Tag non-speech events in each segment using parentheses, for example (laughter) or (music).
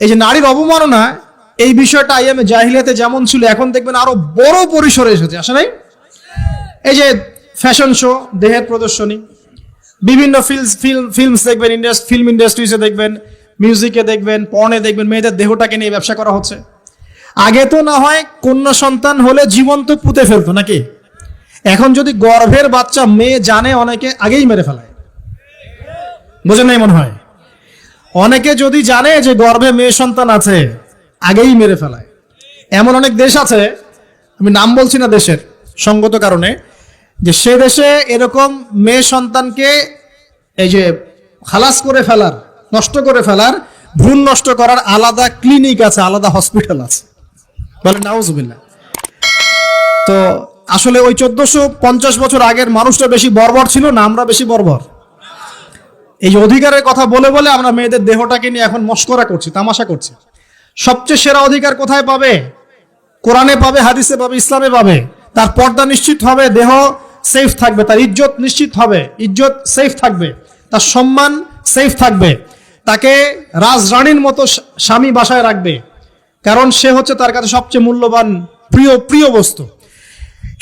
এই যে নারীর অবমাননা, এই বিষয়টা আইএমএ জাহিলিয়াতে যেমন ছিল, এখন দেখবেন আরও বড় পরিসরে এসেছে, আসে নাই? এই যে ফ্যাশন শো, দেহের প্রদর্শনী, বিভিন্ন ফিল্মস ফিল্ম ফিল্মস দেখবেন ইন্ডাস্ট ফিল্ম ইন্ডাস্ট্রিজে দেখবেন মিউজিকে দেখবেন পর্নে দেখবেন, মেয়েদের দেহটাকে নিয়ে ব্যবসা করা হচ্ছে। আগে তো না হয় কন্যা সন্তান হলে জীবন্ত পুঁতে ফেলতো, নাকি? এখন যদি গর্ভের বাচ্চা মেয়ে জানে, অনেকে আগেই মেরে ফেলায়। বোঝেন নাই মনে হয়? অনেকে যদি জানে যে গর্ভে মেয়ে সন্তান আছে, আগেই মেরে ফেলায়। এমন অনেক দেশ আছে, আমি নাম বলছি না দেশের, সঙ্গত কারণে, যে সে দেশে এরকম মেয়ে সন্তানকে এই যে খালাস করে ফেলার, নষ্ট করে ফেলার, ভ্রূণ নষ্ট করার আলাদা ক্লিনিক আছে, আলাদা হসপিটাল আছে। বলেন, নাউজুবিল্লাহ। তো আসলে ওই চোদ্দশো পঞ্চাশ বছর আগের মানুষটা বেশি বর্বর ছিল না, আমরা বেশি বর্বর। এই অধিকারের কথা বলে বলে আমরা মেয়েদের দেহটাকে নিয়ে এখন মস্করা করছি, তামাশা করছি। সবচেয়ে সেরা অধিকার কোথায় পাবে? কোরআনে পাবে, হাদিসে পাবে, ইসলামে পাবে। তার পর্দা নিশ্চিত হবে, দেহ সেফ থাকবে, তার ইজ্জত নিশ্চিত হবে, ইজ্জত সেফ থাকবে, তার সম্মান সেফ থাকবে। তাকে রাজরানীর মতো স্বামী বাসায় রাখবে, কারণ সে হচ্ছে তার কাছে সবচেয়ে মূল্যবান, প্রিয় প্রিয় বস্তু।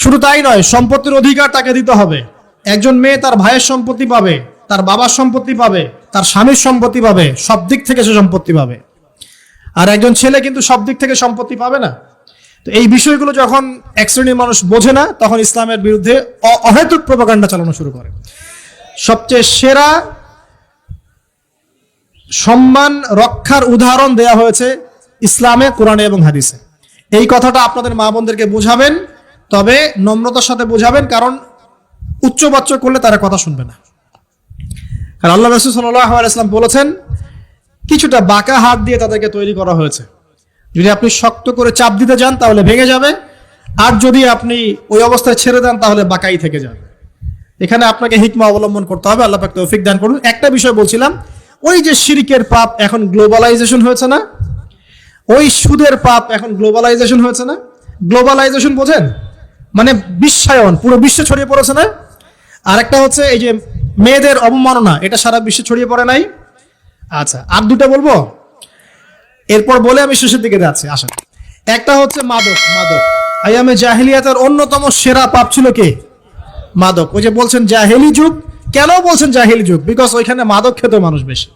শুধু তাই নয়, সম্পত্তির অধিকার তাকে দিতে হবে। একজন মেয়ে তার ভাইয়ের সম্পত্তি পাবে তার বাবার সম্পত্তি পাবে, তার স্বামীর সম্পত্তি পাবে, সব দিক থেকে সে সম্পত্তি পাবে। আর একজন ছেলে কিন্তু সব দিক থেকে সম্পত্তি পাবে না। তো এই বিষয়গুলো যখন এক শ্রেণির মানুষ বোঝে না, তখন ইসলামের বিরুদ্ধে অহেতুক প্রপাগান্ডা চালানো শুরু করে। সবচেয়ে সেরা সম্মান রক্ষার উদাহরণ দেয়া হয়েছে ইসলামে, কোরআনে এবং হাদিসে। এই কথাটা আপনাদের মা বোনদেরকে বোঝাবেন, তবে নম্রতার সাথে বোঝাবেন, কারণ উচ্চবাচ্য করলে তারা কথা শুনবে না। কারণ আল্লাহ রসুল সাল্লাহ আলাইসলাম বলেছেন, কিছুটা বাঁকা হাত দিয়ে তাদেরকে তৈরি করা হয়েছে। যদি আপনি শক্ত করে চাপ দিতে যান, তাহলে ভেঙে যাবে। আর যদি আপনি ওই অবস্থায় ছেড়ে দেন, তাহলে বাঁকাই থেকে যাবে। এখানে আপনাকে হিকমা অবলম্বন করতে হবে। আল্লাহ পাক তৌফিক দান করুন। একটা বিষয় বলছিলাম, ওই যে শিরিকের পাপ এখন গ্লোবালাইজেশন হয়েছে না? ওই সুদের পাপ এখন গ্লোবালাইজেশন হয়েছে না? গ্লোবালাইজেশন বোঝেন? মানে বিশ্বায়ন পুরো বিশ্বে ছড়িয়ে পড়েছে না? আর একটা হচ্ছে এই যে মেয়েদের অবমাননা, এটা সারা বিশ্বে ছড়িয়ে পড়ে নাই। আচ্ছা আর দুটো বলব? এরপর বলে আমি শেষের দিকে যাচ্ছি, আসেন। একটা হচ্ছে মাদক মাদক। আয়ামে জাহেলিয়াতের অন্যতম সেরা পাপ ছিল কে? মাদক। ওই যে বলছেন জাহেলি যুগ। কেন বলছেন জাহেলি যুগ? বিকজ ওইখানে মাদক খেত মানুষ বেশি।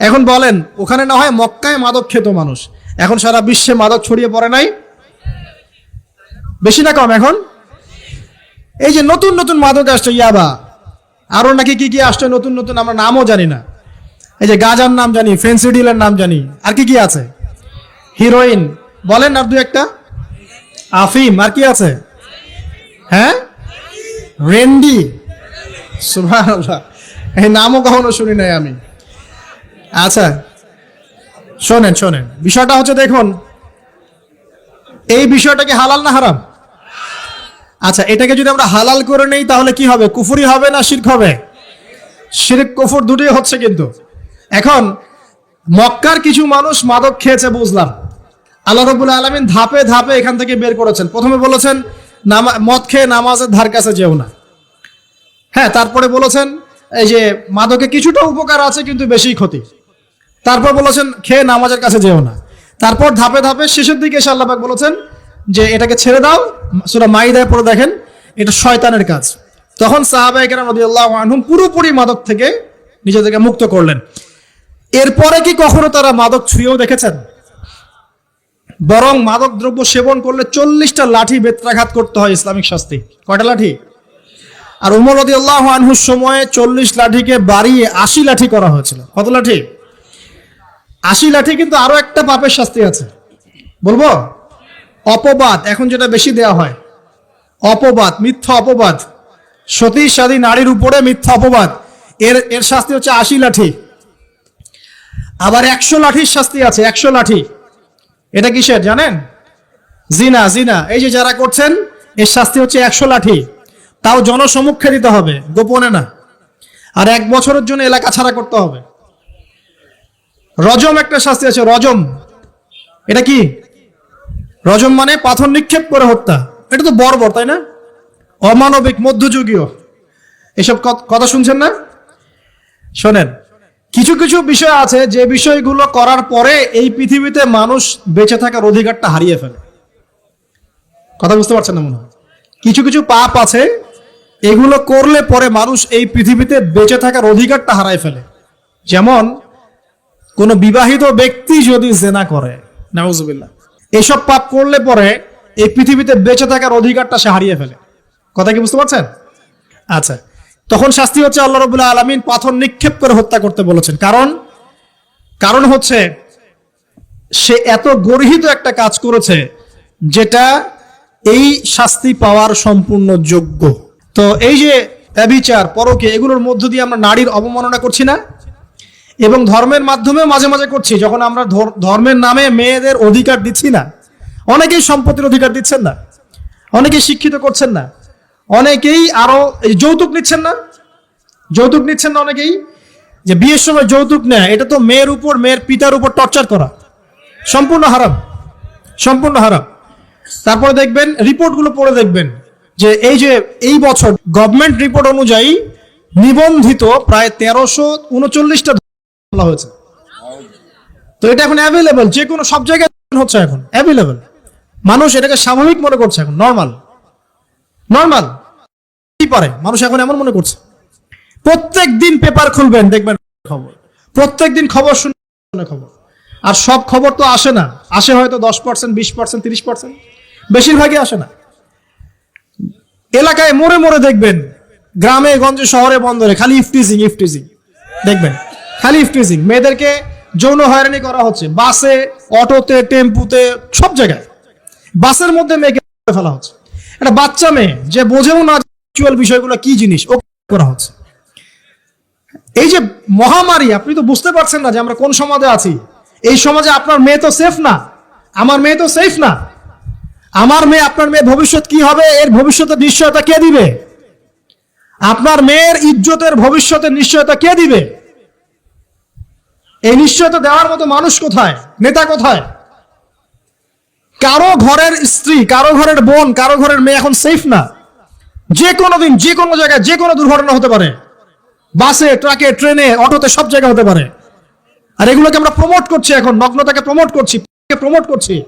এখন বলেন, ওখানে না হয় মক্কায় মাদক খেত মানুষ। এখন সারা বিশ্বে মাদক ছড়িয়ে পড়ে নাই। বেশি না কম এখন? এই যে নতুন নতুন মাদক আসছে, ইয়াবা। আরও নাকি কি কি আসছে নতুন নতুন আমরা নামও জানি না। এই যে গাজার নাম জানি ফেন্সিডিলের নাম জানি, আর কি কি আছে? হিরোইন, বলেন আর দু একটা। আফিম, আর কি আছে? হ্যাঁ? রেন্ডি। এই নামও কখনো শুনি নাই আমি। আচ্ছা শোনেন শোনেন। বিষয়টা হচ্ছে দেখুন, এই বিষয়টা কি হালাল না হারাম? আচ্ছা এটাকে যদি আমরা হালাল করে নেই, তাহলে কি হবে? কুফুরি হবে না শিরক হবে? শিরক, কুফুর দুটোই হচ্ছে কিন্তু। এখন, মক্কার কিছু মানুষ মাদক খেয়েছে, বুঝলাম। আল্লাহ রবুল্লা আলমিন ধাপে ধাপে এখান থেকে বের করেছেন। প্রথমে বলেছেন মদ খেয়ে নামাজের ধার কাছে যেও না। হ্যাঁ তারপরে বলেছেন, এই যে মাদকে কিছুটা উপকার আছে, কিন্তু বেশি ক্ষতি। তারপর বলেছেন, খেয়ে নামাজের কাছে যেও না। তারপর ধাপে ধাপে শেষের দিকে এসে আল্লাপাক বলেছেন যে এটাকে ছেড়ে দাও, সুরা মাইদায় পড়ে দেখেন, এটা শয়তানের কাজ। তখন সাহাবাহিকেরাম রাদিয়াল্লাহু আনহুম পুরোপুরি মাদক থেকে নিজেদেরকে মুক্ত করলেন। এরপরে কি কখনো তারা মাদক ছুঁয়েও দেখেছেন? বরং মাদক দ্রব্য সেবন করলে চল্লিশটা লাঠি বেত্রাঘাত করতে হয় ইসলামিক শাস্তি। কয়টা লাঠি? আর উমর রদি আল্লাহ আনহুর সময়ে চল্লিশ লাঠিকে বাড়িয়ে আশি লাঠি করা হয়েছিল। কত লাঠি? আশি লাঠি কিন্তু আরও একটা পাপের শাস্তি আছে। বলব? অপবাদ, এখন যেটা বেশি দেয়া হয়। অপবাদ, মিথ্যা অপবাদ। সতী সাদী নারীর উপরে মিথ্যা অপবাদ। এর এর শাস্তি হচ্ছে আশি লাঠি। আবার একশো লাঠির শাস্তি আছে, একশো লাঠি। এটা কিসের, জানেন? জিনা জিনা। এই যে যারা করছেন, এর শাস্তি হচ্ছে একশো লাঠি। তাও জনসমক্ষে দিতে হবে, গোপনে না। আর এক বছরের জন্য এলাকা ছাড়া করতে হবে। রজম একটা শাস্তি আছে, রজম। এটা কি? রজম মানে পাথর নিক্ষেপ করে হত্যা। এটা তো বর্বর, তাই না? অমানবিক, মধ্যযুগীয়। এসব কথা শুনছেন না? শোনেন, কিছু কিছু বিষয় আছে যে বিষয়গুলো করার পরে এই পৃথিবীতে মানুষ বেঁচে থাকার অধিকারটা হারিয়ে ফেলে। কথা বুঝতে পারছেন না মনে হয়? কিছু কিছু পাপ আছে, এগুলো করলে পরে মানুষ এই পৃথিবীতে বেঁচে থাকার অধিকারটা হারায় ফেলে। যেমন, কোনো বিবাহিত ব্যক্তি যদি জেনা করে, নাউজুবিল্লাহ এসব পাপ করলে পরে এই পৃথিবীতে বেঁচে থাকার অধিকারটা সে হারিয়ে ফেলে। কথা কি বুঝতে পারছেন? আচ্ছা। তখন শাস্তি হচ্ছে আল্লাহ রবুল্লাহ আলমিন পাথর নিক্ষেপ করে হত্যা করতে বলেছেন। কারণ কারণ হচ্ছে সে এত গর্হিত একটা কাজ করেছে যেটা এই শাস্তি পাওয়ার সম্পূর্ণ যোগ্য। তো এই যে ব্যবিচার পরকে এগুলোর মধ্য দিয়ে আমরা নারীর অবমাননা করছি না? এবং ধর্মের মাধ্যমেও মাঝে মাঝে করছি, যখন আমরা ধর- ধর্মের নামে মেয়েদের অধিকার দিচ্ছি না, অনেকেই সম্পত্তির অধিকার দিচ্ছেন না, অনেকেই শিক্ষিত করছেন না, অনেকেই আরও যৌতুক নিচ্ছেন না, যৌতুক নিচ্ছেন না অনেকেই, যে বিয়ের সময় যৌতুক নেয়, এটা তো মেয়ের উপর, মেয়ের পিতার উপর টর্চার করা, সম্পূর্ণ হারাম সম্পূর্ণ হারাম। তারপরে দেখবেন, রিপোর্টগুলো পড়ে দেখবেন, যে এই যে এই বছর গভর্নমেন্ট রিপোর্ট অনুযায়ী নিবন্ধিত প্রায় তেরোশো উনচল্লিশটা হয়েছে। তো এটা এখন অ্যাভেলেবল যে কোনো সব জায়গায় হচ্ছে এখন অ্যাভেলেবল মানুষ এটাকে স্বাভাবিক মনে করছে এখন নর্মাল নর্মাল কি পারে? মানুষ এখন এমন মনে করছে। প্রত্যেক দিন পেপার খুলবেন, দেখবেন খবর। প্রত্যেক দিন খবর শুনে খবর। আর সব খবর তো আসে না। আসে হয়তো দশ পার্সেন্ট বিশ পার্সেন্ট তিরিশ পার্সেন্ট বেশিরভাগই আসে না। এলাকায় মোড়ে মোড়ে দেখবেন। গ্রামে, গঞ্জে, শহরে বন্দরে, খালি ইফটিজিং ইফটিজিং। দেখবেন। খালি ইফটিজিং মেয়েদেরকে যৌন হয়রানি করা হচ্ছে। বাসে, অটোতে, টেম্পুতে, সব জায়গায়। বাসের মধ্যে মেয়েকে ফেলা হচ্ছে। একটা বাচ্চা মেয়ে, যে বোঝেও না sexual বিষয়গুলো কি জিনিস ও করা হচ্ছে। এই যে মহামারী, আপনি তো বুঝতে পারছেন না যে আমরা কোন সমাজে আছি। এই সমাজে আপনার মেয়ে তো সেফ না। আমার মেয়ে তো সেফ না। আমার মেয়ে, আপনার মেয়ে ভবিষ্যৎ কি হবে? এর ভবিষ্যতের নিশ্চয়তা কে দিবে? আপনার মেয়ের ইজ্জতের ভবিষ্যতের নিশ্চয়তা কে দিবে? এই নিশ্চয়তা দেওয়ার মতো মানুষ কোথায়? নেতা কোথায়? কারও ঘরের স্ত্রী, কারও ঘরের বোন, কারও ঘরের মেয়ে এখন সেফ না। যে কোনো দিন, যে কোনো জায়গায়, যে কোনো দুর্ঘটনা হতে পারে। বাসে, ট্রাকে, ট্রেনে, অটোতে সব জায়গায় হতে পারে। আর এগুলোকে আমরা প্রমোট করছি এখন, নগ্নতাকে প্রমোট করছি প্রমোট করছি?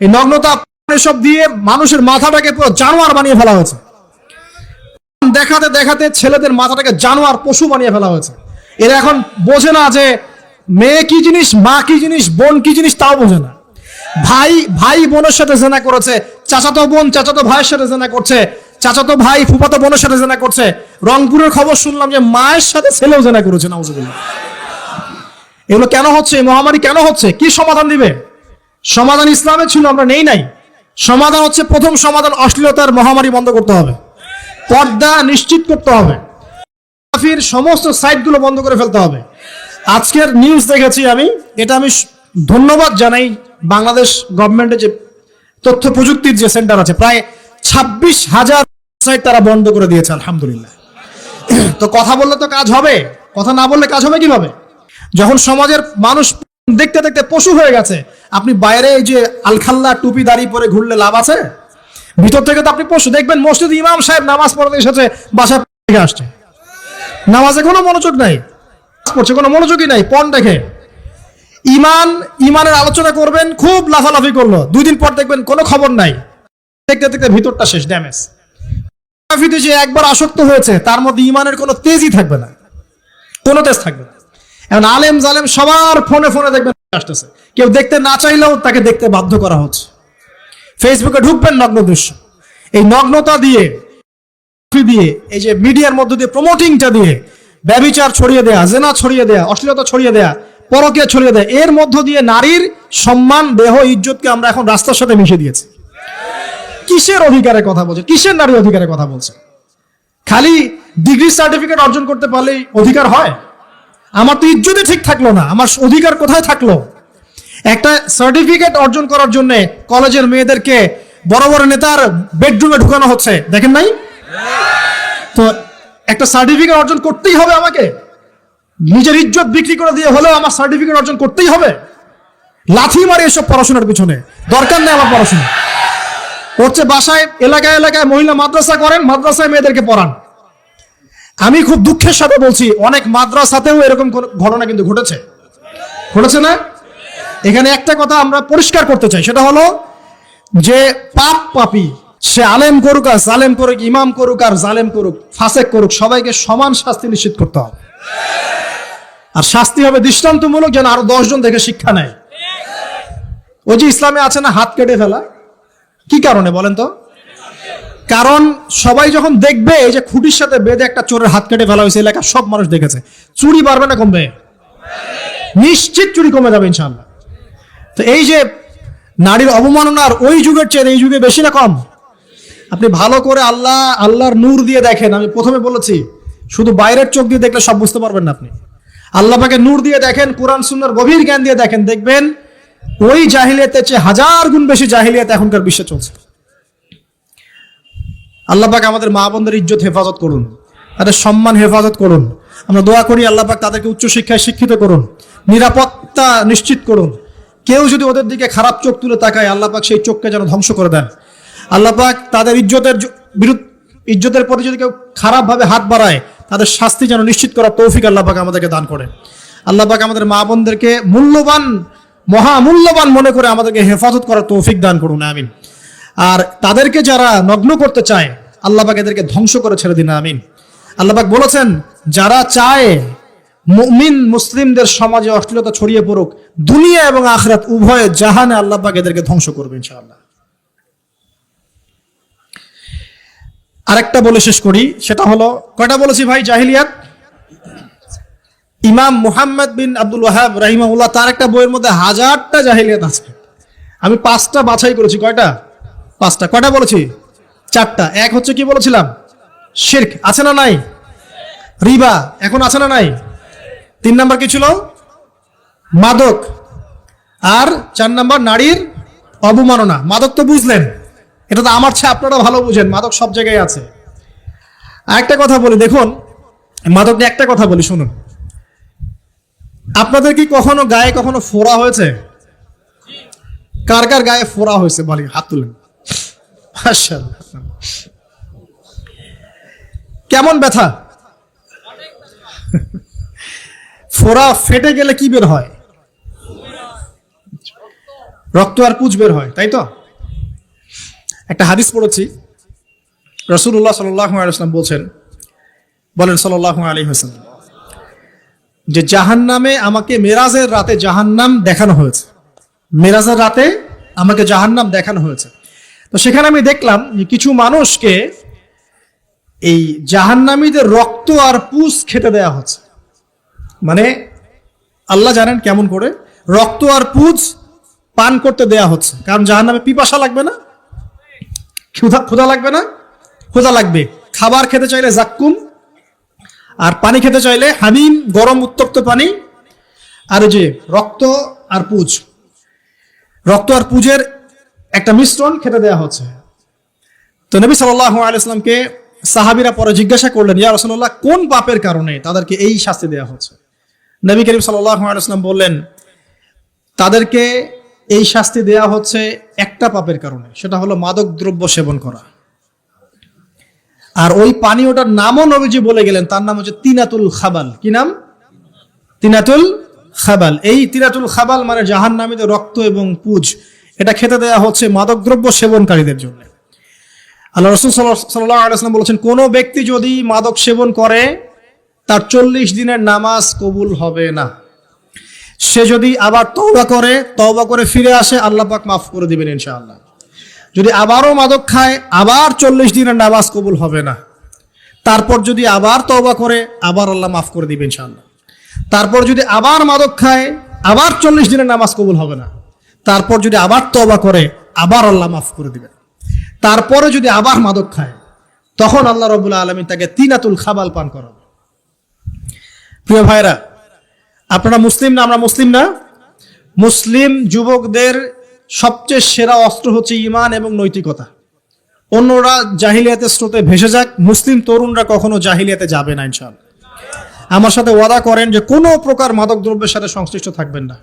এই নগ্নতা সব দিয়ে মানুষের মাথাটাকে পুরো জানোয়ার বানিয়ে ফেলা হয়েছে। দেখাতে দেখাতে ছেলেদের মাথাটাকে জানোয়ার পশু বানিয়ে ফেলা হয়েছে। এরা এখন বোঝে না যে মেয়ে কি জিনিস, মা কি জিনিস, বোন কি জিনিস তাও বোঝে না। ভাই ভাই বোনের সাথে জেনা করেছে, চাচাতো বোন চাচাতো ভাইয়ের সাথে জেনা করছে, চাচাতো ভাই ফুফাতো বোনের সাথে জেনা করছে। রংপুরের খবর শুনলাম যে মায়ের সাথে ছেলেও জেনা করেছে, নাউজুবিল্লাহ। এগুলো কেন হচ্ছে? মহামারী কেন হচ্ছে? কি সমাধান দিবে? সমাধান ইসলামে ছিল, আমরা নেই নাই। সমাধান হচ্ছে, প্রথম সমাধান অশ্লীলতার মহামারী বন্ধ করতে হবে। পর্দা নিশ্চিত করতে হবে। সমস্ত সাইটগুলো বন্ধ করে ফেলতে হবে। আজকের নিউজ দেখেছি আমি। এটা আমি ধন্যবাদ জানাই বাংলাদেশ গভর্নমেন্টের যে তথ্য প্রযুক্তির যে সেন্টার আছে। প্রায় ছাব্বিশ হাজার সাইট তারা বন্ধ করে দিয়েছে, আলহামদুলিল্লাহ। (clears throat) তো কথা বললে তো কাজ হবে। কথা না বললে কাজ হবে কীভাবে? যখন সমাজের মানুষ দেখতে দেখতে পশু হয়ে গেছে, আপনি বাইরে এই যে আলখাল্লা টুপি দাঁড়িয়ে পরে ঘুরলে লাভ আছে? ভিতর থেকে তো আপনি পশু। দেখবেন মসজিদ ইমাম সাহেব নামাজ পড়তে এসেছে বাসা থেকে আসছে। নামাজে কোনো মনোযোগ নাই। পড়ছে কোনো মনোযোগই নাই, পণ দেখে। ইমান, ইমানের আলোচনা করবেন, খুব লাফালাফি করল। দুই দিন পর দেখবেন কোনো খবর নাই। দেখতে দেখতে ভিতরটা শেষ ড্যামেজ ফিতে যে একবার আসক্ত হয়েছে, তার মধ্যে ইমানের কোনো তেজই থাকবে না। কোনো তেজ থাকবে না। এখন আলেম জালেম সবার ফোনে ফোনে দেখবেন আসতেছে। কেউ দেখতে না চাইলেও তাকে দেখতে বাধ্য করা হচ্ছে। ফেসবুকে ঢুকবেন নগ্ন দৃশ্য। এই নগ্নতা দিয়ে দিয়ে এই যে মিডিয়ার মধ্য দিয়ে প্রমোটিংটা দিয়ে ব্যবিচার ছড়িয়ে দেয়া, জেনা ছড়িয়ে দেয়া, অশ্লীলতা ছড়িয়ে দেয়া, পরকীয়া ছড়িয়ে দেয়া, এর মধ্য দিয়ে নারীর সম্মান, দেহ, ইজ্জতকে আমরা এখন রাস্তার সাথে মিশে দিয়েছি। কিসের অধিকারের কথা বলছে? কিসের নারী অধিকারের কথা বলছে? খালি ডিগ্রি সার্টিফিকেট অর্জন করতে পারলেই অধিকার হয়? আমার তো ইজ্জতে ঠিক থাকল না, আমার অধিকার কোথায় থাকল? একটা সার্টিফিকেট অর্জন করার জন্য কলেজের মেয়েদেরকে বড় বড় নেতার বেডরুমে ঢুকানো হচ্ছে, দেখেন নাই? তো একটা সার্টিফিকেট অর্জন করতেই হবে আমাকে। নিজের ইজ্জত বিক্রি করে দিয়ে হলেও আমার সার্টিফিকেট অর্জন করতেই হবে। লাথি মারি এসব পড়াশোনার পিছনে। দরকার নেই আমার পড়াশোনা। করছে বাসায়, এলাকায় এলাকায় মহিলা মাদ্রাসা করেন, মাদ্রাসায় মেয়েদেরকে পড়ান। আমি খুব দুঃখের সাথে বলছি, অনেক মাদ্রাসাতেও এরকম ঘটনা কিন্তু ঘটেছে। ঘটেছে না? এখানে একটা কথা আমরা পরিষ্কার করতে চাই, সেটা হলো যে পাপ পাপি সে আলেম করুক আর জালেম করুক, ইমাম করুক আর জালেম করুক, ফাসেক করুক, সবাইকে সমান শাস্তি নিশ্চিত করতে হবে। আর শাস্তি হবে দৃষ্টান্তমূলক যেন আরও দশজন দেখে শিক্ষা নেয়। ওই যে ইসলামে আছে না, হাত কেটে ফেলা? কি কারণে বলেন তো? কারণ সবাই যখন দেখবে, এই যে খুঁটির সাথে বেঁধে একটা চোরের হাত কেটে ফেলা হয়েছে এলাকার সব মানুষ দেখেছে। চুরি বাড়বে না কমবে? নিশ্চিত চুরি কমে যাবে ইনশাল্লাহ তো এই যে নারীর অবমাননার ওই যুগের চেয়ে এই যুগে বেশি না কম? আপনি ভালো করে আল্লাহ, আল্লাহর নূর দিয়ে দেখেন। আমি প্রথমে বলেছি, শুধু বাইরের চোখ দিয়ে দেখলে সব বুঝতে পারবেন না আপনি। আল্লাহ পাকে নূর দিয়ে দেখেন, কোরআন, সুন্নার গভীর জ্ঞান দিয়ে দেখেন। দেখবেন, ওই জাহিলিয়াতের চেয়ে হাজার গুণ বেশি জাহিলিয়াত এখনকার বিশ্বে চলছে। আল্লাহ আমাদের মা বোনদের ইজ্জত হেফাজত করুন, তাদের সম্মান হেফাজত করুন। আমরা দোয়া করি আল্লাহ পাক তাদেরকে উচ্চশিক্ষায় শিক্ষিত করুন, নিরাপত্তা নিশ্চিত করুন। কেউ যদি ওদের দিকে খারাপ চোখ তুলে তাকায়, আল্লাহ পাক সেই চোখকে যেন ধ্বংস করে দেন। আল্লাহ পাক তাদের ইজ্জতের বিরুদ্ধ ইজ্জতের প্রতি যদি কেউ খারাপভাবে হাত বাড়ায়, তাদের শাস্তি যেন নিশ্চিত করার তৌফিক আল্লাহ পাক আমাদেরকে দান করে আল্লাহ পাক আমাদের মা বোনদেরকে মূল্যবান, মহামূল্যবান মনে করে আমাদেরকে হেফাজত করার তৌফিক দান করুন, আমিন। আর তাদেরকে যারা নগ্ন করতে চায়, আল্লাহ পাক এদেরকে ধ্বংস করে ছেড়ে দিন, আমিন। আল্লাহ পাক বলেছেন, যারা চায় মুমিন মুসলিমদের সমাজে অশ্লীলতা ছড়িয়ে পড়ুক, দুনিয়া এবং আখরাত উভয়ে জাহানে আল্লাহ পাক এদেরকে ধ্বংস করবে, ইনশাআল্লাহ। আরেকটা বলে শেষ করি, সেটা হলো, কয়টা বলেছি ভাই, জাহিলিয়াত? ইমাম মুহাম্মদ বিন আব্দুল ওয়াহাব রাহিমাউল্লাহ তার একটা বইয়ের মধ্যে হাজারটা জাহিলিয়াত আছে। আমি পাঁচটা বাছাই করেছি, কয়টা? পাঁচটা। কয়টা বলেছি? চারটা। এক হচ্ছে কি বলেছিলাম? শির্ক। আছে না নাই? রিবা। এখন আছে না নাই? তিন নাম্বার কি ছিল? মাদক। আর চার নাম্বার নারীর অবমাননা। মাদক তো বুঝলেন। এটা তো আমার চেয়ে আপনারা ভালো বুঝেন, মাদক সব জায়গায় আছে। আরেকটা কথা বলি, দেখুন, মাদক নিয়ে একটা কথা বলি, শুনুন। আপনাদের কি কখনো গায়ে কখনো ফোড়া হয়েছে? কার কার গায়ে ফোড়া হয়েছে, বলি, হাত তুলেন। কেমন ব্যথা? ফোড়া ফেটে গেলে কি বের হয়? রক্ত আর পুজ বের হয়, তাই তো? একটা হাদিস পড়েছি। রসুল্লাহ সাল্লাম বলছেন, বলেন সাল্লাহ আলী হোসেন যে জাহান্নামে আমাকে মেরাজের রাতে জাহান্নাম দেখানো হয়েছে। মেরাজের রাতে আমাকে জাহান্নাম দেখানো হয়েছে। তো সেখানে আমি দেখলাম যে কিছু মানুষকে এই জাহান্নামীদের রক্ত আর পুষ খেতে দেয়া হচ্ছে। মানে আল্লাহ জানেন কেমন করে, রক্ত আর পুজ পান করতে দেয়া হচ্ছে। কারণ জাহান্নামে পিপাসা লাগবে না ক্ষুধা ক্ষুধা লাগবে না? ক্ষুধা লাগবে। খাবার খেতে চাইলে জাক্কুম, আর পানি খেতে চাইলে হামিম, গরম উত্তপ্ত পানি, আর যে রক্ত আর পুজ। রক্ত আর পুজের একটা মিশ্রণ খেতে দেওয়া হচ্ছে। তো নবী সাল্লাহ আলাইসলামকে সাহাবিরা পরে জিজ্ঞাসা করলেন, ইয়া রসল্লাহ কোন পাপের কারণে তাদেরকে এই শাস্তি দেওয়া হচ্ছে? নবী করিম সাল্লাহ আলাইসলাম বললেন, তাদেরকে এই শাস্তি দেয়া হচ্ছে একটা পাপের কারণে, সেটা হলো মাদক দ্রব্য সেবন করা। আর ওই পানীয়টার নামও নবীজি বলে গেলেন, তার নাম হচ্ছে তিনাতুল খাবাল। কি নাম? তিনাতুল খাবাল। এই তিনাতুল খাবাল মানে জাহান নামীদের রক্ত এবং পুজ। এটা খেতে দেয়া হচ্ছে মাদক দ্রব্য সেবনকারীদের জন্য। আল্লাহ রসুল সাল্লাহ আলাইসলাম বলেছেন, কোনো ব্যক্তি যদি মাদক সেবন করে, তার চল্লিশ দিনের নামাজ কবুল হবে না। সে যদি আবার তওবা করে তওবা করে ফিরে আসে, আল্লাহ পাক মাফ করে দিবেন ইনশাআল্লাহ। যদি আবারও মাদক খায়, আবার চল্লিশ দিনের নামাজ কবুল হবে না। তারপর যদি আবার তওবা করে, আবার আল্লাহ মাফ করে দিবেন ইনশাআল্লাহ। তারপর যদি আবার মাদক খায়, আবার চল্লিশ দিনের নামাজ কবুল হবে না। তারপর যদি আবার তওবা করে, আবার আল্লাহ মাফ করে দিবেন। তারপরে যদি আবার মাদক খায়, তখন আল্লাহ রবুল্লা আলমী তাকে তিনাতুল খাবাল পান করাবে। প্রিয় ভাইরা আপনারা মুসলিম না, আমরা মুসলিম না? মুসলিম যুবকদের সবচেয়ে সেরা অস্ত্র হচ্ছে ইমান এবং নৈতিকতা। অন্যরা জাহিলিয়াতের স্রোতে ভেসে যাক, মুসলিম তরুণরা কখনো জাহিলিয়াতে যাবে না, ইনশাআল্লাহ। আমার সাথে ওয়াদা করেন যে কোনো প্রকার মাদক দ্রব্যের সাথে সংশ্লিষ্ট থাকবেন না।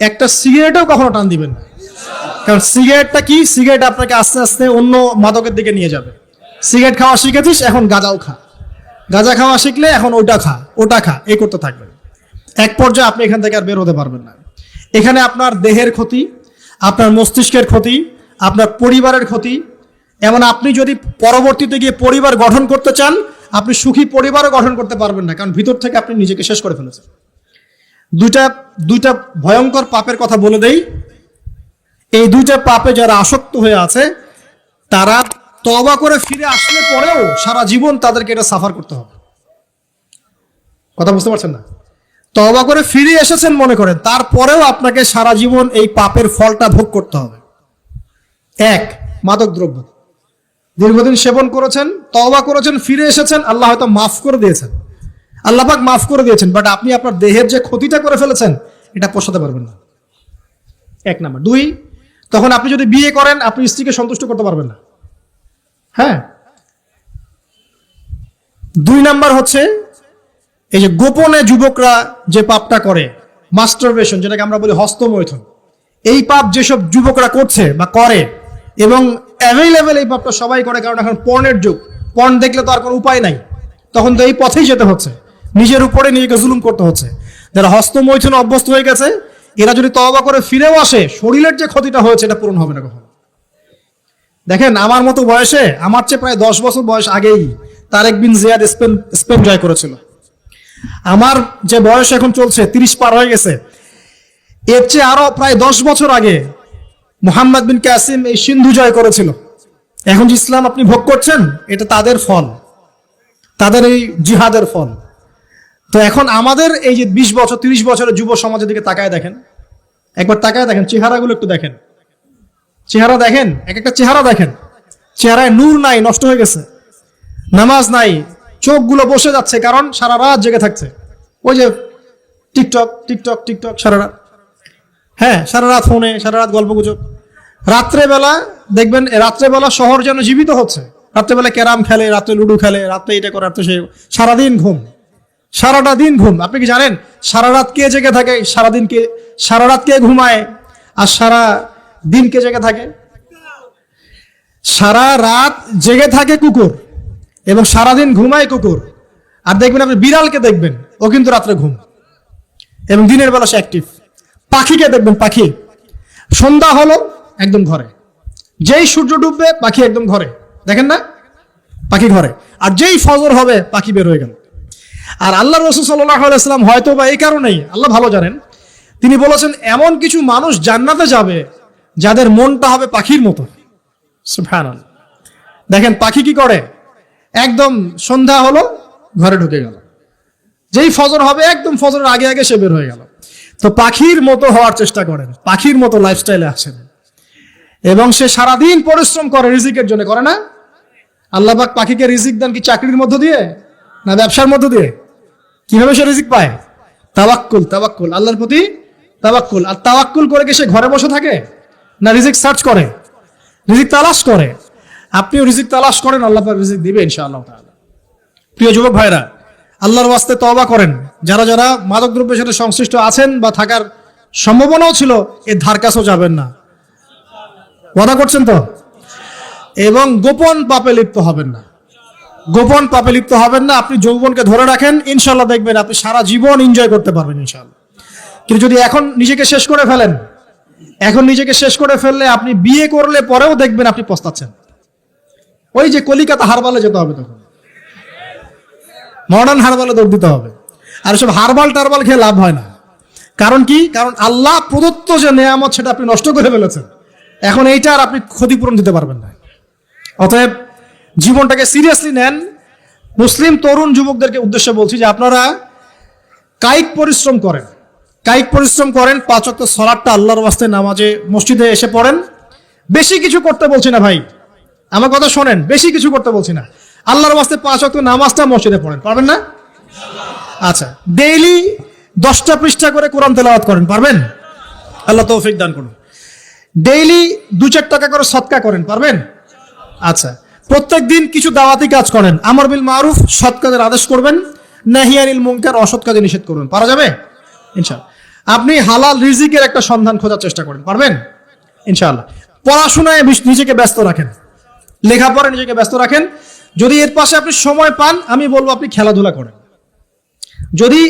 একটা সিগারেটও কখনো টান দিবেন না। কারণ সিগারেটটা কি? সিগারেট আপনাকে আস্তে আস্তে অন্য মাদকের দিকে নিয়ে যাবে। সিগারেট খাওয়া শিখেছিস, এখন গাঁজাও খা। গাঁজা খাওয়া শিখলে এখন ওটা খা ওটা খা, এই করতে থাকবেন এক পর্যায়ে আপনি এখান থেকে আর বের হতে পারবেন না। এখানে আপনার দেহের ক্ষতি, আপনার মস্তিষ্কের ক্ষতি, আপনার পরিবারের ক্ষতি। এমন আপনি যদি পরবর্তীতে গিয়ে পরিবার গঠন করতে চান, আপনি সুখী পরিবারও গঠন করতে পারবেন না, কারণ ভিতর থেকে আপনি নিজেকে শেষ করে ফেলেছেন। দুইটা দুইটা ভয়ঙ্কর পাপের কথা বলে দেই। এই দুইটা পাপে যারা আসক্ত হয়ে আছে, তারা তবা করে ফিরে আসলে পরেও সারা জীবন তাদেরকে এটা সাফার করতে হবে। কথা বুঝতে পারছেন না? তবা করে ফিরে এসেছেন মনে করেন, তারপরেও আপনাকে সারা জীবন এই পাপের ফলটা ভোগ করতে হবে। এক, মাদক দ্রব্য। দীর্ঘদিন সেবন করেছেন তবা করেছেন, ফিরে এসেছেন, আল্লাহ হয়তো মাফ করে দিয়েছেন। আল্লাহ পাক মাফ করে দিয়েছেন বাট আপনি আপনার দেহের যে ক্ষতিটা করে ফেলেছেন, এটা পোষাতে পারবেন না। এক নাম্বার। দুই, তখন আপনি যদি বিয়ে করেন, আপনি স্ত্রীকে সন্তুষ্ট করতে পারবেন না। হ্যাঁ। দুই নাম্বার হচ্ছে, এই যে গোপনে যুবকরা যে পাপটা করে মাস্টারবেশন যেটাকে আমরা বলি হস্তমৈথুন, এই পাপ যেসব যুবকরা করছে বা করে, এবং অ্যাভেলেবেল এই পাপটা সবাই করে, কারণ এখন পর্নের যুগ পর্ন দেখলে তো আর কোনো উপায় নাই। তখন তো এই পথেই যেতে হচ্ছে, নিজের উপরে নিজেকে জুলুম করতে হচ্ছে। যারা হস্তমৈথুন অভ্যস্ত হয়ে গেছে, এরা যদি তবা করে ফিরেও আসে, শরীরের যে ক্ষতিটা হয়েছে, এটা পূরণ হবে না কখনো। দেখেন, আমার মতো বয়সে, আমার চেয়ে প্রায় দশ বছর বয়স আগেই Tariq bin Ziyad Spain Spain জয় করেছিল। আমার যে বয়স এখন চলছে, তিরিশ পার হয়ে গেছে, এর চেয়ে আরও প্রায় দশ বছর আগে মোহাম্মদ বিন কাসিম এই সিন্ধু জয় করেছিল। এখন যে ইসলাম আপনি ভোগ করছেন, এটা তাদের ফল, তাদের এই জিহাদের ফল। তো এখন আমাদের এই যে বিশ বছর, তিরিশ বছরের যুব সমাজের দিকে তাকায় দেখেন, একবার তাকায় দেখেন, চেহারাগুলো একটু দেখেন। চেহারা দেখেন? এক একটা চেহারা দেখেন। চেহারায় নূর নাই, নষ্ট হয়ে গেছে। নামাজ নাই, চোখগুলো বসে যাচ্ছে কারণ সারা রাত জেগে থাকছে। ওই যে টিকটক টিকটক টিকটক, সারা রাত। হ্যাঁ সারা রাত ফোনে, সারা রাত গল্প গুজব রাত্রেবেলা দেখবেন রাত্রেবেলা শহর যেন জীবিত হচ্ছে। রাত্রেবেলা ক্যারাম খেলে, রাত্রে লুডো খেলে, রাত্রে এটা করে, রাত্রে সে সারাদিন ঘুম। সারাটা দিন ঘুম। আপনি কি জানেন? সারা রাত কে জেগে থাকে? সারাদিন কে, সারা রাত কে ঘুমায়? আর সারা দিন কে জেগে থাকে? সারা রাত জেগে থাকে কুকুর এবং সারাদিন ঘুমায় কুকুর। আর দেখবেন আপনি বিড়ালকে দেখবেন, ও কিন্তু রাত্রে ঘুম। এবং দিনের বেলা সে অ্যাক্টিভ পাখিকে দেখবেন, পাখি। সন্ধ্যা হলো, একদম ঘরে। যেই সূর্য ডুববে, পাখি একদম ঘরে। দেখেন না? পাখি ঘরে। আর যেই ফজর হবে, পাখি বের হয়ে গেল। আর আল্লাহ রসুল সাল্লাম হয়তো বা এই কারণেই, আল্লাহ ভালো জানেন, তিনি বলেছেন, এমন কিছু মানুষ জান্নাতে যাবে যাদের মনটা হবে পাখির মতো। দেখেন, পাখি কি করে? একদম সন্ধ্যা হলো, ঘরে ঢুকে গেল। যেই ফজর হবে, একদম ফজরের আগে আগে সে বের হয়ে গেল। তো পাখির মতো হওয়ার চেষ্টা করেন, পাখির মতো লাইফস্টাইলে আছেন। এবং সে সারাদিন পরিশ্রম করে, রিজিকের জন্য করে না। আল্লাহ পাক পাখিকে রিজিক দেন কি চাকরির মধ্য দিয়ে? না ব্যবসার মধ্য দিয়ে? কীভাবে সে রিজিক পায়? তাওয়াক্কুল তাওয়াক্কুল, আল্লাহর প্রতি তাওয়াক্কুল। আর তাওয়াক্কুল করে কি সে ঘরে বসে থাকে? না, রিজিক সার্চ করে। রিজিক তালাশ করে। আপনিও রিজিক তালাশ করেন, আল্লাহ রিজিক দিবে ইনশাআল্লাহ। তাআলা প্রিয় যুবক ভাইরা, আল্লাহর ওয়াস্তে তওবা করেন। যারা যারা মাদক দ্রব্যের সাথে সংশ্লিষ্ট আছেন বা থাকার সম্ভাবনাও ছিল এর ধার কাছেও যাবেন না। ওয়াদা করছেন তো? এবং গোপন পাপে লিপ্ত হবেন না। গোপন পাপে লিপ্ত হবেন না। আপনি যৌবনকে ধরে রাখেন ইনশাল্লাহ দেখবেন আপনি সারা জীবন এনজয় করতে পারবেন ইনশাল্লাহ কিন্তু যদি এখন নিজেকে শেষ করে ফেলেন এখন নিজেকে শেষ করে ফেললে আপনি বিয়ে করলে পরেও দেখবেন আপনি পস্তাচ্ছেন। ওই যে কলিকাতা হারবালে যেতে হবে তখন। মডার্ন হারবালে দৌড় দিতে হবে। আর সব হারবাল টারবাল খেয়ে লাভ হয় না। কারণ কি? কারণ আল্লাহ প্রদত্ত যে নেয়ামত সেটা আপনি নষ্ট করে ফেলেছেন। এখন এইটা আর আপনি ক্ষতিপূরণ দিতে পারবেন না। অতএব জীবনটাকে সিরিয়াসলি নেন। মুসলিম, তরুণ যুবকদেরকে উদ্দেশ্যে বলছি যে আপনারা কায়িক পরিশ্রম করেন। কায়িক পরিশ্রম করেন, পাঁচ অক্ট সলাটটা আল্লাহর বাস্তে নামাজে মসজিদে এসে পড়েন। বেশি কিছু করতে বলছি না ভাই। আমার কথা শোনেন, বেশি কিছু করতে বলছি না। আল্লাহর বাস্তে পাঁচ অক্ট নামাজটা মসজিদে পড়েন, পারবেন না? আচ্ছা ডেইলি দশটা পৃষ্ঠা করে কোরআন তেলাওয়াত করেন, পারবেন? আল্লাহ তৌফিক দান করুন। ডেইলি দু চার টাকা করে সৎকা করেন, পারবেন? আচ্ছা প্রত্যেক দিন কিছু দাওয়াতি কাজ করেন। আমর বিল মারুফ সৎ কাজের আদেশ করবেন, নাহিয়ানিল মুনকার অসৎ কাজে নিষেধ করবেন। পারা যাবে? ইনশাআল্লাহ। আপনি হালাল রিজিকের একটা সন্ধান খোঁজার চেষ্টা করেন, পারবেন? ইনশাআল্লাহ। পড়াশোনায় নিজেকে ব্যস্ত রাখেন। লেখাপড়া নিজেকে ব্যস্ত রাখেন। যদি এর পাশে আপনি সময় পান, আমি বলব আপনি খেলাধুলা করেন। যদি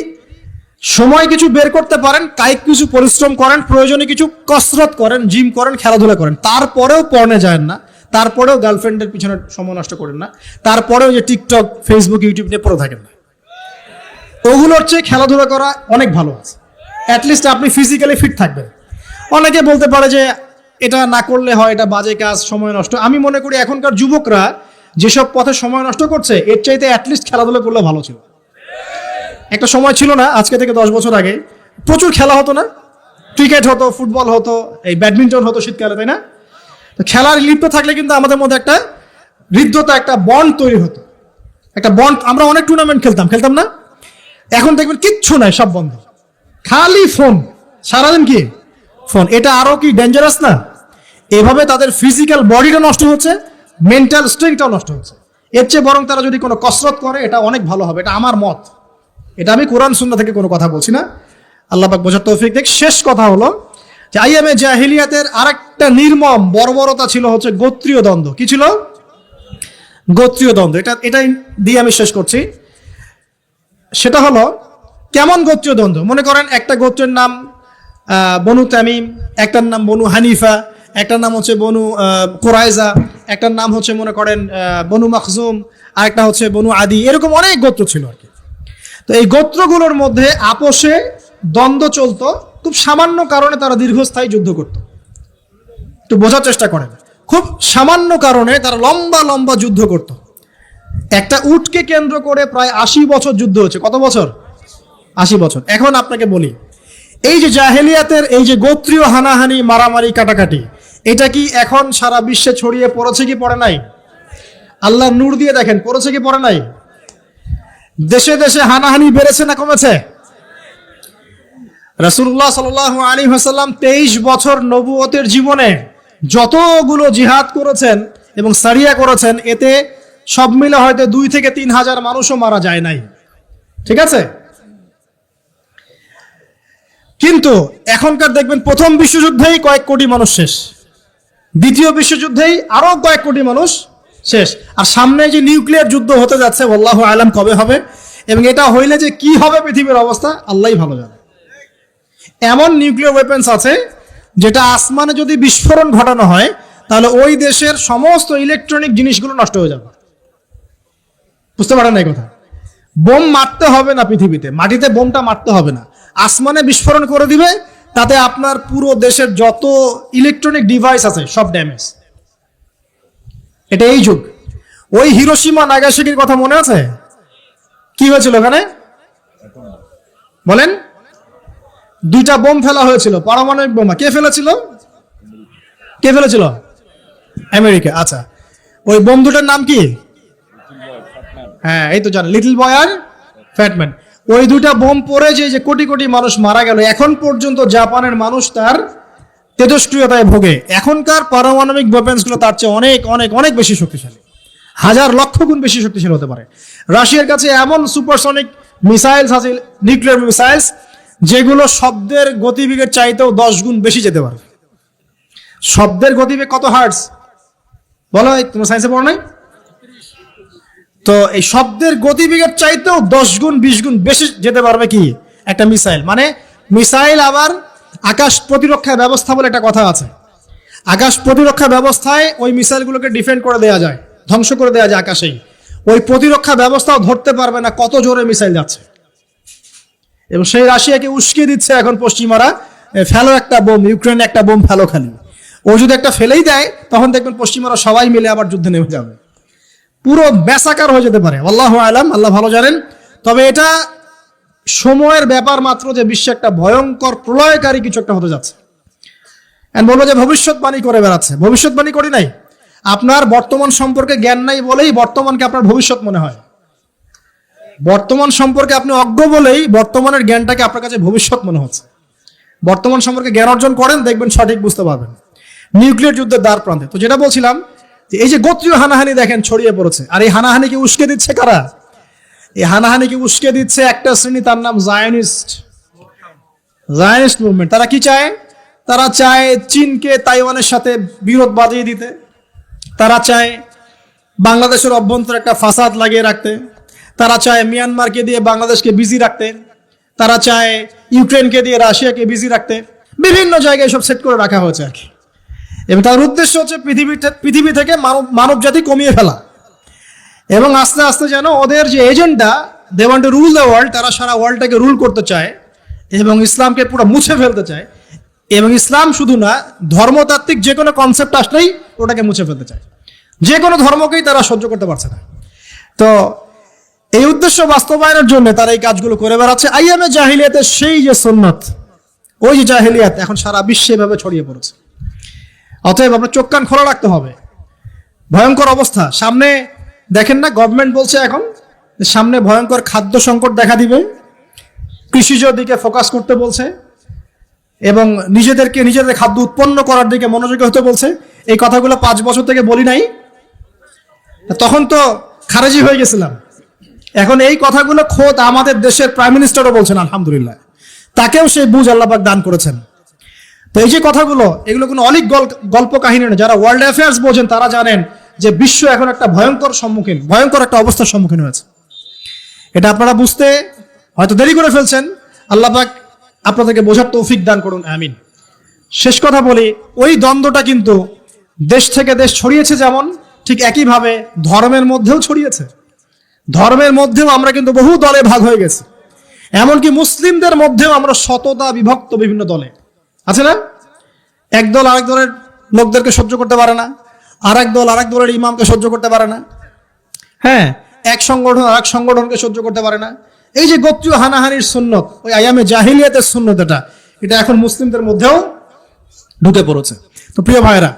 সময় কিছু বের করতে পারেন, কায়িক কিছু পরিশ্রম করেন, প্রয়োজনে কিছু কসরত করেন, জিম করেন, খেলাধুলা করেন, তারপরেও পড়নে যায় না, তারপরেও গার্লফ্রেন্ডের পিছনে সময় নষ্ট করেন না, তারপরেও যে টিকটক ফেসবুক ইউটিউব নিয়ে পড়ে থাকেন না। ওগুলোর চেয়ে খেলাধুলা করা অনেক ভালো আছে। অ্যাটলিস্ট আপনি ফিজিক্যালি ফিট থাকবেন। অনেকে বলতে পারে যে এটা না করলে হয়, এটা বাজে কাজ, সময় নষ্ট। আমি মনে করি এখনকার যুবকরা যেসব পথে সময় নষ্ট করছে, এর চাইতে অ্যাটলিস্ট খেলাধুলা করলে ভালো ছিল। একটা সময় ছিল না, আজকে থেকে দশ বছর আগে। প্রচুর খেলা হতো না। ক্রিকেট হতো, ফুটবল হতো, এই ব্যাডমিন্টন হতো শীতকালে, তাই না? তো খেলার লিপ্ত থাকলে কিন্তু আমাদের মধ্যে একটা হৃদ্যতা, একটা বন্ড তৈরি হতো। একটা বন্ড আমরা অনেক টুর্নামেন্ট খেলতাম খেলতাম না? এখন দেখবেন কিচ্ছু নাই, সব বন্ধ। খালি ফোন। সারাদিন কি? ফোন। এটা আরও কি ডেঞ্জারাস না? এভাবে তাদের ফিজিক্যাল বডিটা নষ্ট হচ্ছে মেন্টাল স্ট্রেংথটাও নষ্ট হচ্ছে। এর চেয়ে বরং তারা যদি কোনো কসরত করে, এটা অনেক ভালো হবে। এটা আমার মত। এটা আমি কোরআন সুন্না থেকে কোনো কথা বলছি না। আল্লাহ পাক বোঝার তৌফিক দেখ। শেষ কথা হলো যে আইএমএ জাহিলিয়াতের আরেকটা নির্মম বর্বরতা ছিল হচ্ছে গোত্রীয় দ্বন্দ্ব। কি ছিল? গোত্রীয় দ্বন্দ্ব। এটা এটাই দিয়ে আমি শেষ করছি। সেটা হলো কেমন গোত্রীয় দ্বন্দ্ব? মনে করেন একটা গোত্রের নাম বনু তামিম, একটার নাম বনু হানিফা, একটার নাম হচ্ছে বনু কোরাইজা, একটার নাম হচ্ছে মনে করেন বনু মখজুম আর একটা হচ্ছে বনু আদি। এরকম অনেক গোত্র ছিল আর কি। তো এই গোত্রগুলোর মধ্যে আপোষে দ্বন্দ্ব চলতো, খুব সামান্য কারণে তারা দীর্ঘস্থায়ী যুদ্ধ করত। একটু বোঝার চেষ্টা করেন। খুব সামান্য কারণে তারা লম্বা লম্বা যুদ্ধ করত। একটা উটকে কেন্দ্র করে প্রায় আশি বছর যুদ্ধ হচ্ছে কত বছর? আশি বছর। এখন আপনাকে বলি, এই যে জাহেলিয়াতের এই যে গোত্রীয় হানাহানি, মারামারি, কাটাকাটি, এটা কি এখন সারা বিশ্বে ছড়িয়ে পড়েছে কি পড়ে নাই? আল্লাহ নূর দিয়ে দেখেন, পড়েছে কি পড়ে নাই? দেশে দেশে হানাহানি বেড়েছে না কমেছে? রাসূলুল্লাহ সাল্লাল্লাহু আলী হাসাল্লাম তেইশ বছর নবুয়তের জীবনে যতগুলো জিহাদ করেছেন এবং সারিয়া করেছেন, এতে সব মিলে হয়তো দুই থেকে তিন হাজার মানুষও মারা যায় নাই। ঠিক আছে? কিন্তু এখনকার দেখবেন প্রথম বিশ্বযুদ্ধেই কয়েক কোটি মানুষ শেষ। দ্বিতীয় বিশ্বযুদ্ধেই আরও কয়েক কোটি মানুষ শেষ। আর সামনে যে নিউক্লিয়ার যুদ্ধ হতে যাচ্ছে, আল্লাহ আলাম কবে হবে? এবং এটা হইলে যে কি হবে পৃথিবীর অবস্থা, আল্লাহই ভালো জানে। এমন নিউক্লিয়ার ওয়েপেন্স আছে, যেটা আসমানে যদি বিস্ফোরণ ঘটানো হয়, তাহলে ওই দেশের সমস্ত ইলেকট্রনিক জিনিসগুলো নষ্ট হয়ে যাবে। বুঝতে পারেন এই কথা? বোম মারতে হবে না পৃথিবীতে। মাটিতে বোমটা মারতে হবে না। আসমানে বিস্ফোরণ করে দিবে, তাতে আপনার পুরো দেশের যত ইলেকট্রনিক ডিভাইস আছে, সব ড্যামেজ এটা এই যুগ। ওই হিরোসীমা নাগাসাকির কথা মনে আছে? কি হয়েছিল ওখানে? বলেন। দুইটা বোম ফেলা হয়েছিল, পারমাণবিক বোমা। কে ফেলেছিল? কে ফেলেছিল? আমেরিকা। আচ্ছা। ওই বোম দুটার নাম কি? হ্যাঁ এই তো জানেন, লিটল বয় আর ফ্যাটম্যান। ওই দুটা বোম পড়ে যে কোটি কোটি মানুষ মারা গেল। এখন পর্যন্ত জাপানের মানুষ তার তেজস্ক্রিয়তায় ভোগে। এখনকার পারমাণবিক ওয়েপেন্সগুলো তার চেয়ে অনেক অনেক অনেক বেশি শক্তিশালী। হাজার লক্ষ গুণ বেশি শক্তিশালী হতে পারে। রাশিয়ার কাছে এমন সুপারসনিক মিসাইলস আছে নিউক্লিয়ার মিসাইলস যেগুলো শব্দের গতিবেগের চাইতেও দশ গুণ বেশি যেতে পারে। শব্দের গতিবেগ কত হার্টস বলো তোমার সায়েন্সে পড়ো নাই? তো এই শব্দের গতিবেগের চাইতেও দশ গুণ, বিশ গুণ বেশি যেতে পারবে কি? একটা মিসাইল। মানে মিসাইল আবার আকাশ প্রতিরক্ষা ব্যবস্থা বলে একটা কথা আছে। আকাশ প্রতিরক্ষা ব্যবস্থায় ওই মিসাইলগুলোকে ডিফেন্ড করে দেওয়া যায়, ধ্বংস করে দেওয়া যায় আকাশেই। ওই প্রতিরক্ষা ব্যবস্থাও ধরতে পারবে না, কত জোরে মিসাইল যাচ্ছে। এবং সেই রাশিয়াকে উস্কিয়ে দিচ্ছে এখন পশ্চিমারা ফেলো একটা বোম, ইউক্রেনে একটা বোম ফেলো খালি। ও যদি একটা ফেলেই দেয়, তখন দেখবেন পশ্চিমারা সবাই মিলে আবার যুদ্ধে নেমে যাবে। পুরো বেসাকার হয়ে যেতে পারে। আল্লাহ আলাম, আল্লাহ ভালো জানেন। তবে এটা সময়ের ব্যাপার মাত্র যে বিশ্বে একটা ভয়ঙ্কর প্রলয়কারী কিছু একটা হতে যাচ্ছে। বলব যে ভবিষ্যৎবাণী করে বেড়াচ্ছে। ভবিষ্যৎবাণী করি নাই। আপনার বর্তমান সম্পর্কে জ্ঞান নাই বলেই বর্তমানকে আপনার ভবিষ্যৎ মনে হয়। বর্তমান সম্পর্কে আপনি অজ্ঞ বলেই বর্তমানের জ্ঞানটাকে আপনার কাছে ভবিষ্যৎ মনে হচ্ছে। বর্তমান সম্পর্কে জ্ঞান অর্জন করেন, দেখবেন সঠিক বুঝতে পারবেন। নিউক্লিয়ার যুদ্ধের দ্বার প্রান্তে। তো যেটা বলছিলাম এই যে গোত্রীয় হানাহানি দেখেন, ছড়িয়ে পড়েছে। আর এই হানাহানিকে উস্কে দিচ্ছে কারা? এই হানাহানিকে উস্কে দিচ্ছে একটা শ্রেণি, তার নাম জায়নিস্ট জায়নিস্ট মুভমেন্ট তারা কি চায়? তারা চায় চীনকে তাইওয়ানের সাথে বিরোধ বাজিয়ে দিতে। তারা চায় বাংলাদেশের অভ্যন্তরে একটা ফাসাদ লাগিয়ে রাখতে। তারা চায় মিয়ানমারকে দিয়ে বাংলাদেশকে বিজি রাখতে। তারা চায় ইউক্রেনকে দিয়ে রাশিয়াকে বিজি রাখতে। বিভিন্ন জায়গায় সব সেট করে রাখা হয়েছে আর কি। এবং তার উদ্দেশ্য হচ্ছে পৃথিবী পৃথিবী থেকে মানব মানব জাতি কমিয়ে ফেলা। এবং আস্তে আস্তে যেন ওদের যে agenda they want to rule the world তারা সারা ওয়ার্ল্ডটাকে রুল করতে চায় এবং ইসলামকে পুরো মুছে ফেলতে চায়। এবং ইসলাম শুধু না, ধর্মতাত্ত্বিক যে কোনো কনসেপ্ট আসলেই ওটাকে মুছে ফেলতে চায়। যে কোনো ধর্মকেই তারা সহ্য করতে পারছে না। তো এই উদ্দেশ্য বাস্তবায়নের জন্য তারা এই কাজগুলো করে বেড়াচ্ছে। আইয়ামে জাহিলিয়াতের সেই যে সুন্নত, ওই যে জাহিলিয়াত এখন সারা বিশ্বে এভাবে ছড়িয়ে পড়েছে। অতএব আপনার চোখ কান খোলা রাখতে হবে। ভয়ঙ্কর অবস্থা। সামনে দেখেন না গভর্নমেন্ট বলছে এখন সামনে ভয়ঙ্কর খাদ্য সংকট দেখা দিবে। কৃষিজ দিকে ফোকাস করতে বলছে এবং নিজেদেরকে নিজেদের খাদ্য উৎপন্ন করার দিকে মনোযোগী হতে বলছে। এই কথাগুলো পাঁচ বছর থেকে বলি নাই। তখন তো খারেজি হয়ে গেছিলাম। এখন এই কথাগুলো খোদ আমাদের দেশের প্রাইম মিনিস্টারও বলছেন, আলহামদুলিল্লাহ। তাকেও সেই বুঝ আল্লাপাক দান করেছেন। তো এই যে কথাগুলো, এগুলো কোনো গল- গল্প কাহিনী না যারা ওয়ার্ল্ড অ্যাফেয়ার্স বোঝেন, তারা জানেন যে বিশ্ব এখন একটা ভয়ঙ্কর সম্মুখীন, ভয়ঙ্কর একটা অবস্থার সম্মুখীন হয়েছে। এটা আপনারা বুঝতে হয়তো দেরি করে ফেলছেন। আল্লাহ পাক আপনাদেরকে বোঝার তৌফিক দান করুন, আমিন। শেষ কথা বলি, ওই দ্বন্দ্বটা কিন্তু দেশ থেকে দেশ ছড়িয়েছে যেমন, ঠিক একইভাবে ধর্মের মধ্যেও ছড়িয়েছে। ধর্মের মধ্যেও আমরা কিন্তু বহু দলে ভাগ হয়ে গেছি। এমনকি মুসলিমদের মধ্যেও আমরা শততা বিভক্ত বিভিন্ন দলে। আছে না? এক দল আরেক দলের লোকদেরকে সহ্য করতে পারে না, আরেক দল আরেক দলের ইমামকে সহ্য করতে পারে না। হ্যাঁ এক সংগঠন আরেক সংগঠনকে সহ্য করতে পারে না। এই যে গোত্রীয় হানাহানির সুন্নত, ওই আয়ামে জাহিলিয়াতের সুন্নত এটা এটা এখন মুসলিমদের মধ্যেও ঢুকে পড়েছে। তো প্রিয় ভাইরা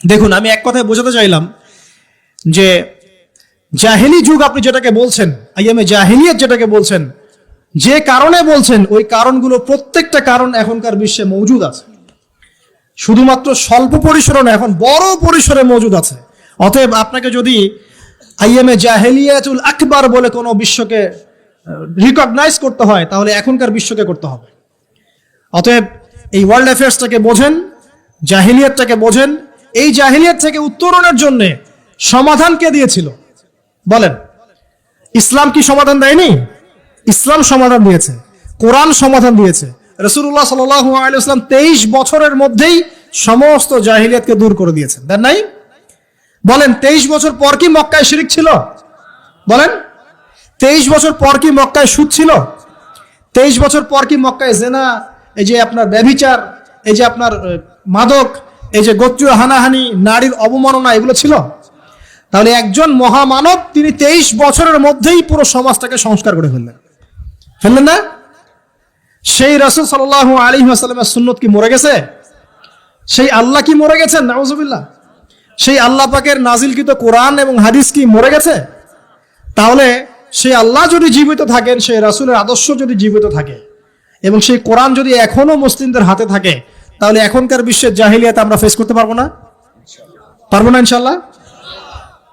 দেখুন, আমি এক কথায় বোঝাতে চাইলাম যে জাহিলি যুগ আপনি যেটাকে বলছেন, আইয়ামে জাহিলিয়াত যেটাকে বলছেন যে কারণে বলছেন, ওই কারণগুলো প্রত্যেকটা কারণ এখনকার বিশ্বে মজুদ আছে। শুধুমাত্র স্বল্প পরিসরে এখন বড় পরিসরে মজুদ আছে। অতএব আপনাকে যদি আইএমএ জাহেলিয়াতুল আকবার বলে কোনো বিশ্বকে রিকগনাইজ করতে হয়, তাহলে এখনকার বিশ্বকে করতে হবে। অতএব এই ওয়ার্ল্ড অ্যাফেয়ার্সটাকে বোঝেন, জাহিলিয়াতটাকে বোঝেন। এই জাহিলিয়াত থেকে উত্তরণের জন্যে সমাধান কে দিয়েছিল? বলেন, ইসলাম কি সমাধান দেয়নি? ইসলাম সমাধান দিয়েছে, কোরআন সমাধান দিয়েছে। রসুল্লাহ সাল্লাম তেইশ বছরের মধ্যেই সমস্ত জাহিলিয়াতকে দূর করে দিয়েছেন। দেন নাই? বলেন, তেইশ বছর পর কি মক্কায় শিরিক ছিল? বলেন, তেইশ বছর পর কি মক্কায় সুদ ছিল? তেইশ বছর পর কি মক্কায় জেনা, এই যে আপনার ব্যভিচার, এই যে আপনার মাদক, এই যে গোত্রীয় হানাহানি, নারীর অবমাননা, এগুলো ছিল? তাহলে একজন মহামানব, তিনি তেইশ বছরের মধ্যেই পুরো সমাজটাকে সংস্কার করে ফেললেন। ফেললেন না? সেই রাসুল সাল আলী আসালামের সুন্নত কি মরে গেছে? সেই আল্লাহ কি মরে গেছেন? নাউজুবিল্লাহ। সেই আল্লাহ পাকের নাজিলকৃত কোরআন এবং হাদিস কি মরে গেছে? তাহলে সেই আল্লাহ যদি জীবিত থাকেন, সেই রাসুলের আদর্শ যদি জীবিত থাকে এবং সেই কোরআন যদি এখনও মুসলিমদের হাতে থাকে, তাহলে এখনকার বিশ্বের জাহিলিয়াতে আমরা ফেস করতে পারব না? পারব না ইনশাল্লাহ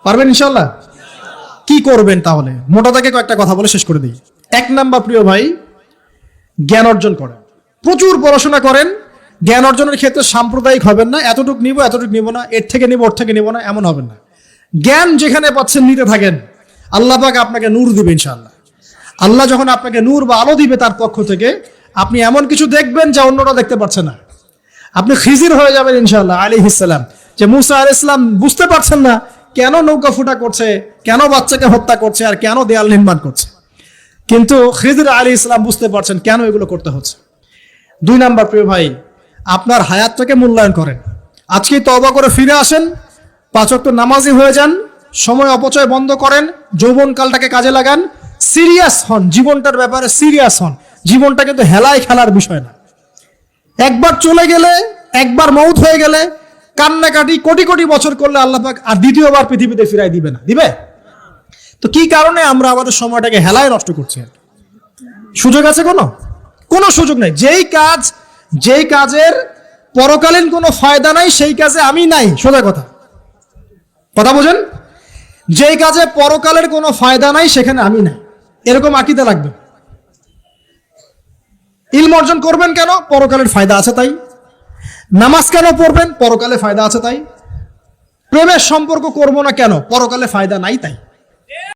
পারবেন ইনশাল্লাহ কি করবেন তাহলে? মোটা থেকে কয়েকটা কথা বলে শেষ করে দিই। এক নাম্বার প্রিয় ভাই, জ্ঞান অর্জন করেন। প্রচুর পড়াশোনা করেন, জ্ঞান অর্জনের ক্ষেত্রে সাম্প্রদায়িক হবেন না, এতটুকু নিব, এতটুক নিব না, এর থেকে নিব, ওর থেকে নিব না, এমন হবেন না। জ্ঞান যেখানে পাচ্ছেন, নিতে থাকেন। আল্লাহ আপনাকে নূর দিবে ইনশাআল্লাহ। আল্লাহ যখন আপনাকে নূর বা আলো দিবে তার পক্ষ থেকে, আপনি এমন কিছু দেখবেন যা অন্যরা দেখতে পাচ্ছে না। আপনি খিজির হয়ে যাবেন ইনশাআল্লাহ আলী ইসলাম যে মুসা আল ইসলাম বুঝতে পারছেন না কেন নৌকা ফুটা করছে, কেন বাচ্চাকে হত্যা করছে, আর কেন দেয়াল নির্মাণ করছে। কিন্তু খিজির আলী ইসলাম বুঝতে পারছেন কেন এগুলো করতে হচ্ছে। দুই নাম্বার প্রিয় ভাই, আপনার হায়াতটাকে মূল্যায়ন করেন। আজকে তবা করে ফিরে আসেন পাঁচক তো নামাজি হয়ে যান, সময় অপচয় বন্ধ করেন, যৌবনকালটাকে কাজে লাগান, সিরিয়াস হন, জীবনটার ব্যাপারে সিরিয়াস হন। জীবনটা কিন্তু হেলায় খেলার বিষয় না। একবার চলে গেলে, একবার মৌত হয়ে গেলে, কান্নাকাটি কোটি কোটি বছর করলে আল্লাহ পাক আর দ্বিতীয়বার পৃথিবীতে ফিরাই দিবে না। দিবে? তো কি কারণে আমরা আমাদের সময়টাকে হেলায় নষ্ট করছি? সুযোগ আছে কোনো? কোনো সুযোগ নাই। যেই কাজ, যেই কাজের পরকালীন কোনো ফায়দা নাই, সেই কাজে আমি নাই। সোজা কথা। কথা বোঝেন? যেই কাজে পরকালের কোনো ফায়দা নাই, সেখানে আমি নাই। এরকম আঁকিতে লাগবে। ইলম অর্জন করবেন কেন? পরকালের ফায়দা আছে তাই। নামাজ কেন পড়বেন? পরকালে ফায়দা আছে তাই। প্রেমের সম্পর্ক করব না কেন? পরকালে ফায়দা নাই তাই।